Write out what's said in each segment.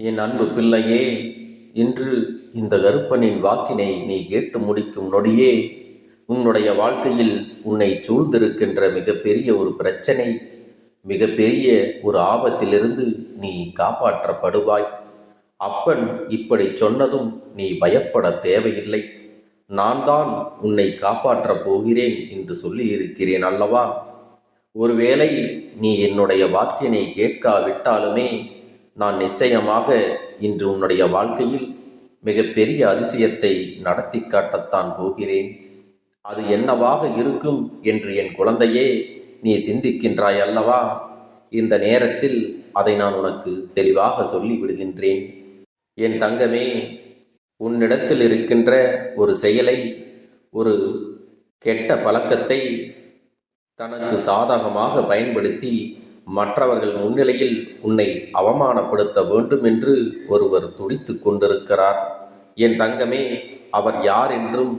என் அன்பு பிள்ளையே இன்று இந்த கருப்பனின் வாக்கினை நீ கேட்டு முடிக்கும் நொடியே உன்னுடைய வாழ்க்கையில் உன்னை சூழ்ந்திருக்கின்ற மிகப்பெரிய ஒரு பிரச்சனை மிகப்பெரிய ஒரு ஆபத்திலிருந்து நீ காப்பாற்றப்படுவாய். அப்பன் இப்படி சொன்னதும் நீ பயப்பட தேவையில்லை. நான் தான் உன்னை காப்பாற்றப் போகிறேன் என்று சொல்லியிருக்கிறேன் அல்லவா? ஒருவேளை நீ என்னுடைய வாக்கினை கேட்காவிட்டாலுமே நான் நிச்சயமாக இன்று உன்னுடைய வாழ்க்கையில் மிகப்பெரிய அதிசயத்தை நடத்தி காட்டத்தான் போகிறேன். அது என்னவாக இருக்கும் என்று என் குழந்தையே நீ சிந்திக்கின்றாய் அல்லவா? இந்த நேரத்தில் அதை நான் உனக்கு தெளிவாக சொல்லி விடுகின்றேன். என் தங்கமே உன்னிடத்தில் இருக்கின்ற ஒரு செயலை ஒரு கெட்ட பழக்கத்தை தனக்கு சாதகமாக பயன்படுத்தி மற்றவர்கள் முன்னிலையில் உன்னை அவமானப்படுத்த வேண்டும் என்று ஒருவர் துடித்து கொண்டிருக்கிறார். என் தங்கமே அவர் யார் என்றும்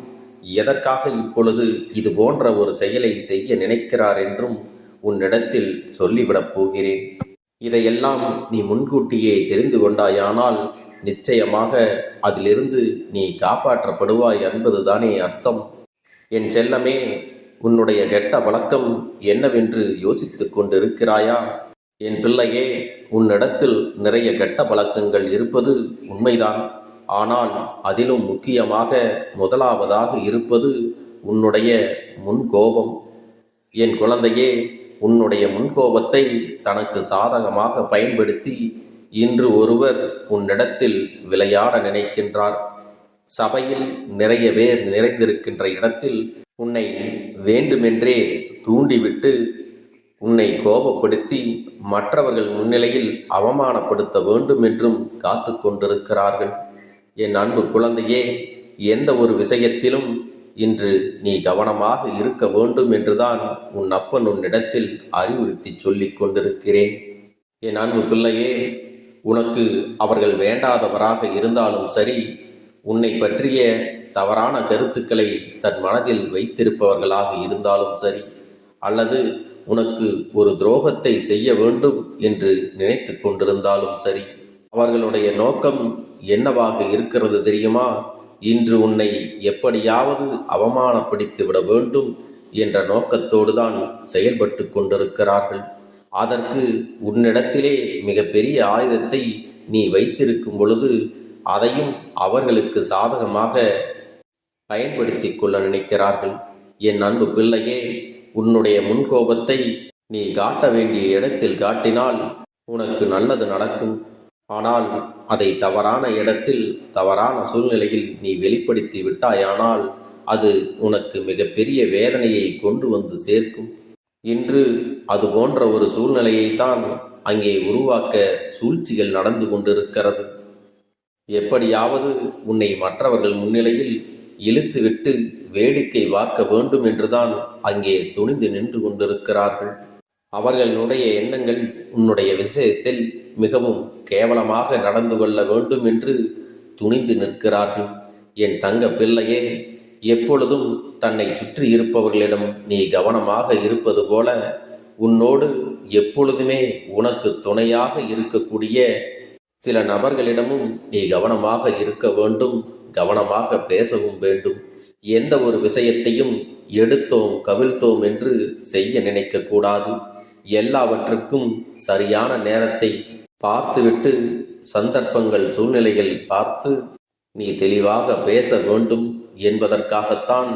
எதற்காக இப்பொழுது இது போன்ற ஒரு செயலை செய்ய நினைக்கிறார் என்றும் உன்னிடத்தில் சொல்லிவிடப் போகிறேன். இதையெல்லாம் நீ முன்கூட்டியே தெரிந்து கொண்டாயானால் நிச்சயமாக அதிலிருந்து நீ காப்பாற்றப்படுவாய் என்பதுதானே அர்த்தம். என் செல்லமே உன்னுடைய கெட்ட பழக்கம் என்னவென்று யோசித்துக் கொண்டிருக்கிறாயா? என் பிள்ளையே உன்னிடத்தில் நிறைய கெட்ட பழக்கங்கள் இருப்பது உண்மைதான். ஆனால் அதிலும் முக்கியமாக முதலாவதாக இருப்பது உன்னுடைய முன்கோபம். என் குழந்தையே உன்னுடைய முன்கோபத்தை தனக்கு சாதகமாக பயன்படுத்தி இன்று ஒருவர் உன்னிடத்தில் விளையாட நினைக்கின்றார். சபையில் நிறைய பேர் நிறைந்திருக்கின்ற இடத்தில் உன்னை வேண்டுமென்றே தூண்டிவிட்டு உன்னை கோபப்படுத்தி மற்றவர்கள் முன்னிலையில் அவமானப்படுத்த வேண்டும் என்றும் காத்து கொண்டிருக்கிறார்கள். என் அன்பு குழந்தையே எந்த ஒரு விஷயத்திலும் இன்று நீ கவனமாக இருக்க வேண்டும் என்றுதான் உன் அப்பன் உன்னிடத்தில் அறிவுறுத்தி சொல்லிக் கொண்டிருக்கிறேன். என் அன்பு பிள்ளையே உனக்கு அவர்கள் வேண்டாதவராக இருந்தாலும் சரி உன்னை பற்றிய தவறான கருத்துக்களை தன் மனதில் வைத்திருப்பவர்களாக இருந்தாலும் சரி அல்லது உனக்கு ஒரு துரோகத்தை செய்ய வேண்டும் என்று நினைத்து கொண்டிருந்தாலும் சரி அவர்களுடைய நோக்கம் என்னவாக இருக்கிறது தெரியுமா? இன்று உன்னை எப்படியாவது அவமானப்படுத்தி விட வேண்டும் என்ற நோக்கத்தோடு தான் செயல்பட்டு கொண்டிருக்கிறார்கள். அதற்கு உன்னிடத்திலே மிகப்பெரிய ஆயுதத்தை நீ வைத்திருக்கும் பொழுது அதையும் அவர்களுக்கு சாதகமாக பயன்படுத்தி கொள்ள நினைக்கிறார்கள். என் அன்பு பிள்ளையே உன்னுடைய முன்கோபத்தை நீ காட்ட வேண்டிய இடத்தில் காட்டினால் உனக்கு நல்லது நடக்கும். ஆனால் அதை தவறான இடத்தில் தவறான சூழ்நிலையில் நீ வெளிப்படுத்தி விட்டாயானால் அது உனக்கு மிகப்பெரிய வேதனையை கொண்டு வந்து சேர்க்கும். இன்று அது போன்ற ஒரு சூழ்நிலையை தான் அங்கே உருவாக்க சூழ்ச்சிகள் நடந்து கொண்டிருக்கிறது. எப்படியாவது உன்னை மற்றவர்கள் முன்னிலையில் இழுத்துவிட்டு வேடிக்கை வாக்க வேண்டும் என்றுதான் அங்கே துணிந்து நின்று கொண்டிருக்கிறார்கள். அவர்களுடைய எண்ணங்கள் உன்னுடைய விஷயத்தில் மிகவும் கேவலமாக நடந்து கொள்ள வேண்டும் என்று துணிந்து நிற்கிறார்கள். என் தங்க பிள்ளையே எப்பொழுதும் தன்னை சுற்றி இருப்பவர்களிடம் நீ கவனமாக இருப்பது போல உன்னோடு எப்பொழுதுமே உனக்கு துணையாக இருக்கக்கூடிய சில நபர்களிடமும் நீ கவனமாக இருக்க வேண்டும் கவனமாக பேசவும் வேண்டும். எந்த ஒரு விஷயத்தையும் எடுத்தோம் கவிழ்த்தோம் என்று செய்ய நினைக்கக்கூடாது எல்லாவற்றுக்கும் சரியான நேரத்தை பார்த்துவிட்டு சந்தர்ப்பங்கள் சூழ்நிலைகள் பார்த்து நீ தெளிவாக பேச வேண்டும் என்பதற்காகத்தான்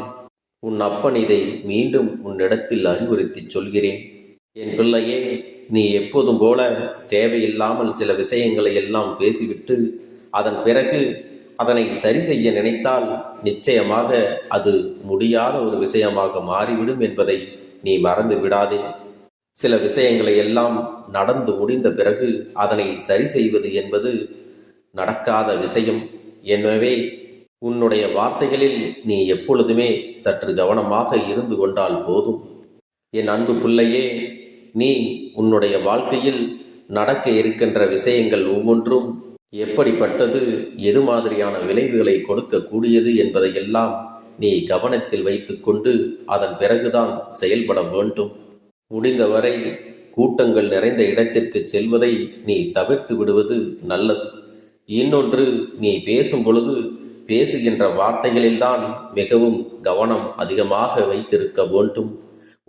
உன் அப்பன் இதை மீண்டும் உன்னிடத்தில் அறிவுறுத்தி சொல்கிறேன். என் பிள்ளையே நீ எப்போதும் போல தேவையில்லாமல் சில விஷயங்களை எல்லாம் பேசிவிட்டு அதன் பிறகு அதனை சரி செய்ய நினைத்தால் நிச்சயமாக அது முடியாத ஒரு விஷயமாக மாறிவிடும் என்பதை நீ மறந்து விடாதே. சில விஷயங்களை எல்லாம் நடந்து முடிந்த பிறகு அதனை சரி செய்வது என்பது நடக்காத விஷயம். எனவே உன்னுடைய வார்த்தைகளில் நீ எப்பொழுதுமே சற்று கவனமாக இருந்து கொண்டால் போதும். என் அன்பு பிள்ளையே நீ உன்னுடைய வாழ்க்கையில் நடக்க இருக்கின்ற விஷயங்கள் ஒவ்வொன்றும் எப்படிப்பட்டது எது மாதிரியான விளைவுகளை கொடுக்கக்கூடியது என்பதையெல்லாம் நீ கவனத்தில் வைத்துக்கொண்டு அதன் பிறகுதான் செயல்பட வேண்டும். முடிந்தவரை கூட்டங்கள் நிறைந்த இடத்திற்கு செல்வதை நீ தவிர்த்து விடுவது நல்லது. இன்னொன்று நீ பேசும் பொழுது பேசுகின்ற வார்த்தைகளில்தான் மிகவும் கவனம் அதிகமாக வைத்திருக்க வேண்டும்.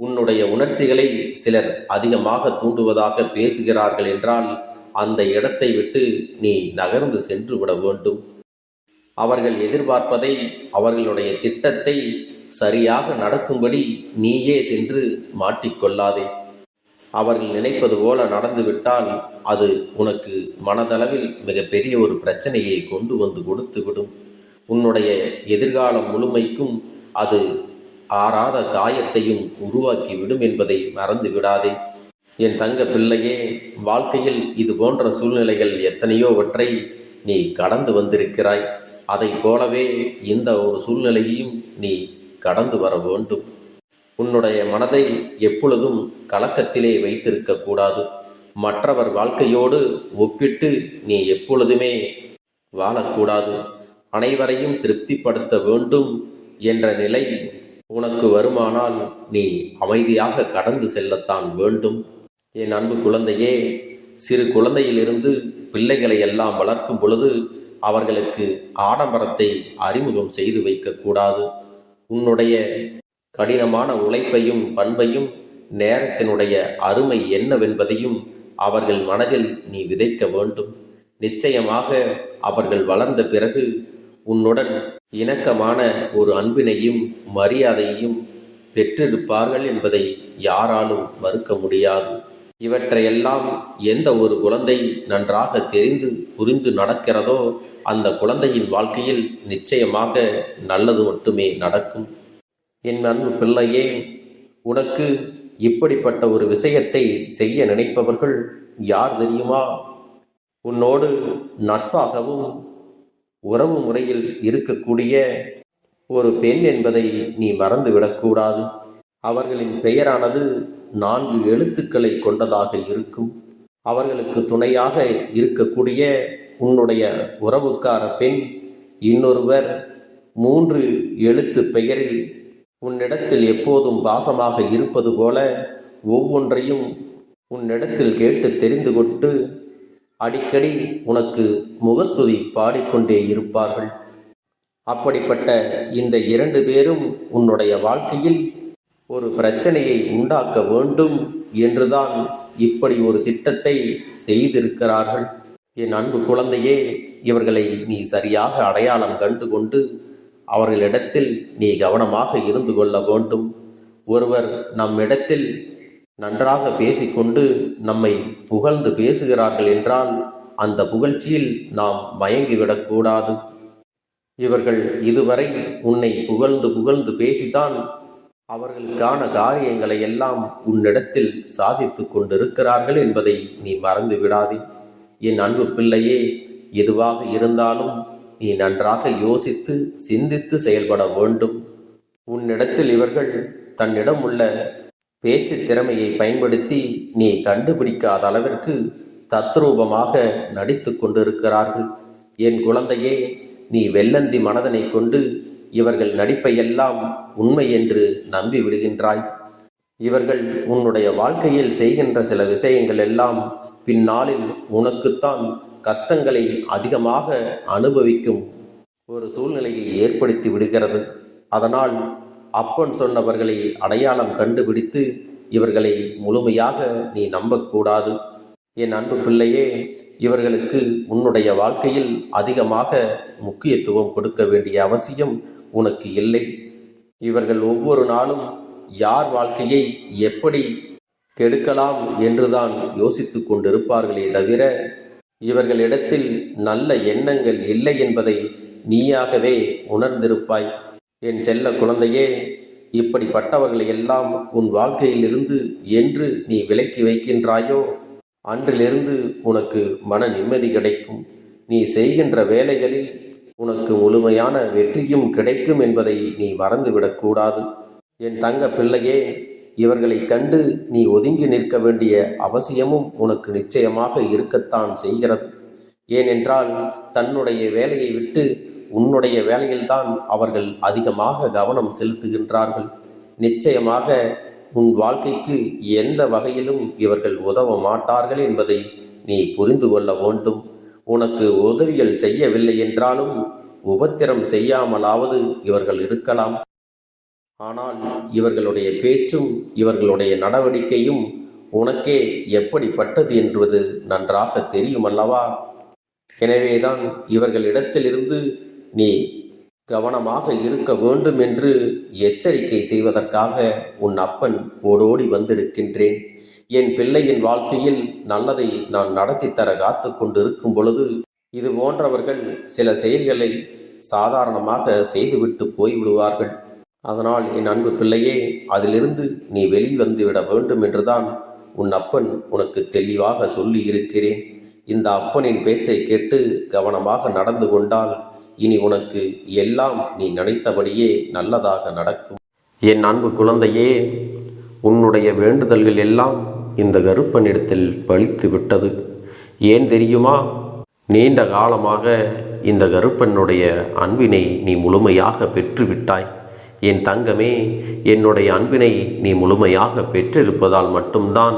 உன்னுடைய உணர்ச்சிகளை சிலர் அதிகமாக தூண்டுவதாக பேசுகிறார்கள் என்றால் அந்த இடத்தை விட்டு நீ நகர்ந்து சென்று விட வேண்டும். அவர்கள் எதிர்பார்ப்பதை அவர்களுடைய திட்டத்தை சரியாக நடக்கும்படி நீயே சென்று மாட்டிக்கொள்ளாதே. அவர்கள் நினைப்பது போல நடந்துவிட்டால் அது உனக்கு மனதளவில் மிகப்பெரிய ஒரு பிரச்சனையை கொண்டு வந்து கொடுத்து விடும் உன்னுடைய எதிர்காலம் முழுமைக்கும் அது ஆறாத காயத்தையும் உருவாக்கி விடும் என்பதை மறந்து விடாதே. என் தங்க பிள்ளையே வாழ்க்கையில் இது போன்ற சூழ்நிலைகள் எத்தனையோவற்றை நீ கடந்து வந்திருக்கிறாய். அதைப் போலவே இந்த ஒரு சூழ்நிலையையும் நீ கடந்து வர வேண்டும். உன்னுடைய மனதை எப்பொழுதும் கலக்கத்திலே வைத்திருக்க கூடாது. மற்றவர் வாழ்க்கையோடு ஒப்பிட்டு நீ எப்பொழுதுமே வாழக்கூடாது. அனைவரையும் திருப்திப்படுத்த வேண்டும் என்ற நிலை உனக்கு வருமானால் நீ அமைதியாக கடந்து செல்லத்தான் வேண்டும். என் அன்பு குழந்தையே சிறு குழந்தையிலிருந்து பிள்ளைகளை எல்லாம் வளர்க்கும் பொழுது அவர்களுக்கு ஆடம்பரத்தை அறிமுகம் செய்து வைக்கக்கூடாது உன்னுடைய கடினமான உழைப்பையும் பண்பையும் நேரத்தினுடைய அருமை என்னவென்பதையும் அவர்கள் மனதில் நீ விதைக்க வேண்டும். நிச்சயமாக அவர்கள் வளர்ந்த பிறகு உன்னுடன் இணக்கமான ஒரு அன்பினையும் மரியாதையையும் பெற்றிருப்பார்கள் என்பதை யாராலும் மறுக்க முடியாது. இவற்றையெல்லாம் எந்த ஒரு குழந்தை நன்றாக தெரிந்து புரிந்து நடக்கிறதோ அந்த குழந்தையின் வாழ்க்கையில் நிச்சயமாக நல்லது மட்டுமே நடக்கும். என் அன்பு பிள்ளையே உனக்கு இப்படிப்பட்ட ஒரு விஷயத்தை செய்ய நினைப்பவர்கள் யார் தெரியுமா? உன்னோடு நட்பாகவும் உறவு முறையில் இருக்கக்கூடிய ஒரு பெண் என்பதை நீ மறந்துவிடக்கூடாது அவர்களின் பெயரானது நான்கு எழுத்துக்களை கொண்டதாக இருக்கும். அவர்களுக்கு துணையாக இருக்கக்கூடிய உன்னுடைய உறவுக்கார பெண் இன்னொருவர் மூன்று எழுத்து பெயரில் உன்னிடத்தில் எப்போதும் பாசமாக இருப்பது போல ஒவ்வொன்றையும் உன்னிடத்தில் கேட்டு தெரிந்து கொண்டு அடிக்கடி உனக்கு முகஸ்துதி பாடிக்கொண்டே இருப்பார்கள். அப்படிப்பட்ட இந்த இரண்டு பேரும் உன்னுடைய வாழ்க்கையில் ஒரு பிரச்சனையை உண்டாக்க வேண்டும் என்றுதான் இப்படி ஒரு திட்டத்தை செய்திருக்கிறார்கள். என் அன்பு குழந்தையே இவர்களை நீ சரியாக அடையாளம் கண்டு கொண்டு அவர்களிடத்தில் நீ கவனமாக இருந்து கொள்ள வேண்டும். ஒருவர் நம்மிடத்தில் நன்றாக பேசிக்கொண்டு நம்மை புகழ்ந்து பேசுகிறார்கள் என்றால் அந்த புகழ்ச்சியில் நாம் மயங்கிவிடக்கூடாது இவர்கள் இதுவரை உன்னை புகழ்ந்து புகழ்ந்து பேசித்தான் அவர்களுக்கான காரியங்களை எல்லாம் உன்னிடத்தில் சாதித்து கொண்டிருக்கிறார்கள் என்பதை நீ மறந்து விடாதே. என் அன்பு பிள்ளையே எதுவாக இருந்தாலும் நீ நன்றாக யோசித்து சிந்தித்து செயல்பட வேண்டும். உன்னிடத்தில் இவர்கள் தன்னிடம் உள்ள பேச்சு திறமையை பயன்படுத்தி நீ கண்டுபிடிக்காத அளவிற்கு தத்ரூபமாக நடித்து கொண்டிருக்கிறார்கள். என் குழந்தையே நீ வெள்ளந்தி மனதனை கொண்டு இவர்கள் நடிப்பையெல்லாம் உண்மை என்று நம்பி விடுகின்றாய். இவர்கள் உன்னுடைய வாழ்க்கையில் செய்கின்ற சில விஷயங்கள் எல்லாம் பின்னாளில் உனக்குத்தான் கஷ்டங்களை அதிகமாக அனுபவிக்கும் ஒரு சூழ்நிலையை ஏற்படுத்தி விடுகிறது. அதனால் அப்பன் சொன்னவர்களை அடையாளம் கண்டுபிடித்து இவர்களை முழுமையாக நீ நம்பக்கூடாது. என் அன்பு பிள்ளையே இவர்களுக்கு உன்னுடைய வாழ்க்கையில் அதிகமாக முக்கியத்துவம் கொடுக்க வேண்டிய அவசியம் உனக்கு இல்லை. இவர்கள் ஒவ்வொரு நாளும் யார் வாழ்க்கையை எப்படி கெடுக்கலாம் என்றுதான் யோசித்து கொண்டிருப்பார்களே தவிர இவர்களிடத்தில் நல்ல எண்ணங்கள் இல்லை என்பதை நீயாகவே உணர்ந்திருப்பாய். என் செல்ல குழந்தையே இப்படிப்பட்டவர்களை எல்லாம் உன் வாழ்க்கையிலிருந்து என்று நீ விலக்கி வைக்கின்றாயோ? அன்றிலிருந்து உனக்கு மன நிம்மதி கிடைக்கும். நீ செய்கின்ற வேலைகளில் உனக்கு முழுமையான வெற்றியும் கிடைக்கும் என்பதை நீ மறந்துவிடக்கூடாது என் தங்க பிள்ளையே இவர்களை கண்டு நீ ஒதுங்கி நிற்க வேண்டிய அவசியமும் உனக்கு நிச்சயமாக இருக்கத்தான் செய்கிறது. ஏனென்றால் தன்னுடைய வேலையை விட்டு உன்னுடைய வேலையில்தான் அவர்கள் அதிகமாக கவனம் செலுத்துகின்றார்கள். நிச்சயமாக உன் வாழ்க்கைக்கு எந்த வகையிலும் இவர்கள் உதவ மாட்டார்கள் என்பதை நீ புரிந்து கொள்ள வேண்டும். உனக்கு உதவிகள் செய்யவில்லை என்றாலும் உபத்திரம் செய்யாமலாவது இவர்கள் இருக்கலாம். ஆனால் இவர்களுடைய பேச்சும் இவர்களுடைய நடவடிக்கையும் உனக்கே எப்படிப்பட்டது என்பது நன்றாக தெரியுமல்லவா? எனவேதான் இவர்களிடத்திலிருந்து நீ கவனமாக இருக்க வேண்டும் என்று எச்சரிக்கை செய்வதற்காக உன் அப்பன் ஓடோடி வந்திருக்கின்றேன். என் பிள்ளையின் வாழ்க்கையில் நல்லதை நான் நடத்தித்தர தர காத்து கொண்டிருக்கும் பொழுது இது போன்றவர்கள் சில செயல்களை சாதாரணமாக செய்துவிட்டு போய்விடுவார்கள். அதனால் என் அன்பு பிள்ளையே அதிலிருந்து நீ வெளிவந்துவிட வேண்டும் என்றுதான் உன் அப்பன் உனக்கு தெளிவாக சொல்லி இருக்கிறேன் இந்த அப்பனின் பேச்சை கேட்டு கவனமாக நடந்து கொண்டால் இனி உனக்கு எல்லாம் நீ நினைத்தபடியே நல்லதாக நடக்கும். என் அன்பு குழந்தையே உன்னுடைய வேண்டுதல்கள் எல்லாம் இந்த கருப்பனிடத்தில் பலித்து விட்டது. ஏன் தெரியுமா? நீண்ட காலமாக இந்த கருப்பனுடைய அன்பினை நீ முழுமையாக பெற்றுவிட்டாய். என் தங்கமே என்னுடைய அன்பினை நீ முழுமையாக பெற்றிருப்பதால் மட்டும்தான்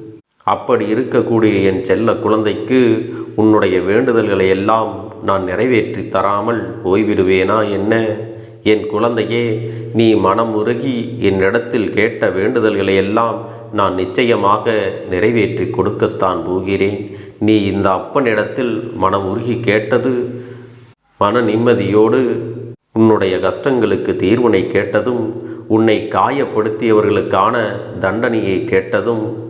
அப்படி இருக்கக்கூடிய என் செல்ல குழந்தைக்கு உன்னுடைய வேண்டுதல்களை எல்லாம் நான் நிறைவேற்றி தராமல் போய்விடுவேனா என்ன? என் குழந்தையே நீ மனம் உருகி என்னிடத்தில் கேட்ட வேண்டுதல்களை எல்லாம் நான் நிச்சயமாக நிறைவேற்றி கொடுக்கத்தான் போகிறேன். நீ இந்த அப்பனிடத்தில் மனம் உருகி கேட்டது மன நிம்மதியோடு உன்னுடைய கஷ்டங்களுக்கு தீர்வினை கேட்டதும் உன்னை காயப்படுத்தியவர்களுக்கான தண்டனையை கேட்டதும்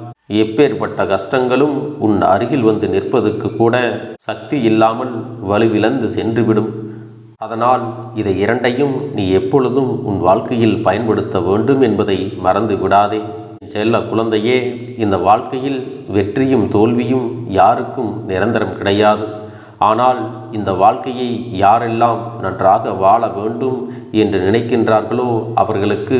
எப்பேற்பட்ட கஷ்டங்களும் உன் அருகில் வந்து நிற்பதற்கு கூட சக்தி இல்லாமல் வலுவிழந்து சென்றுவிடும். அதனால் இதை இரண்டையும் நீ எப்பொழுதும் உன் வாழ்க்கையில் பயன்படுத்த வேண்டும் என்பதை மறந்து விடாதே. செல்ல குழந்தையே இந்த வாழ்க்கையில் வெற்றியும் தோல்வியும் யாருக்கும் நிரந்தரம் கிடையாது. ஆனால் இந்த வாழ்க்கையை யாரெல்லாம் நன்றாக வாழ வேண்டும் என்று நினைக்கின்றார்களோ அவர்களுக்கு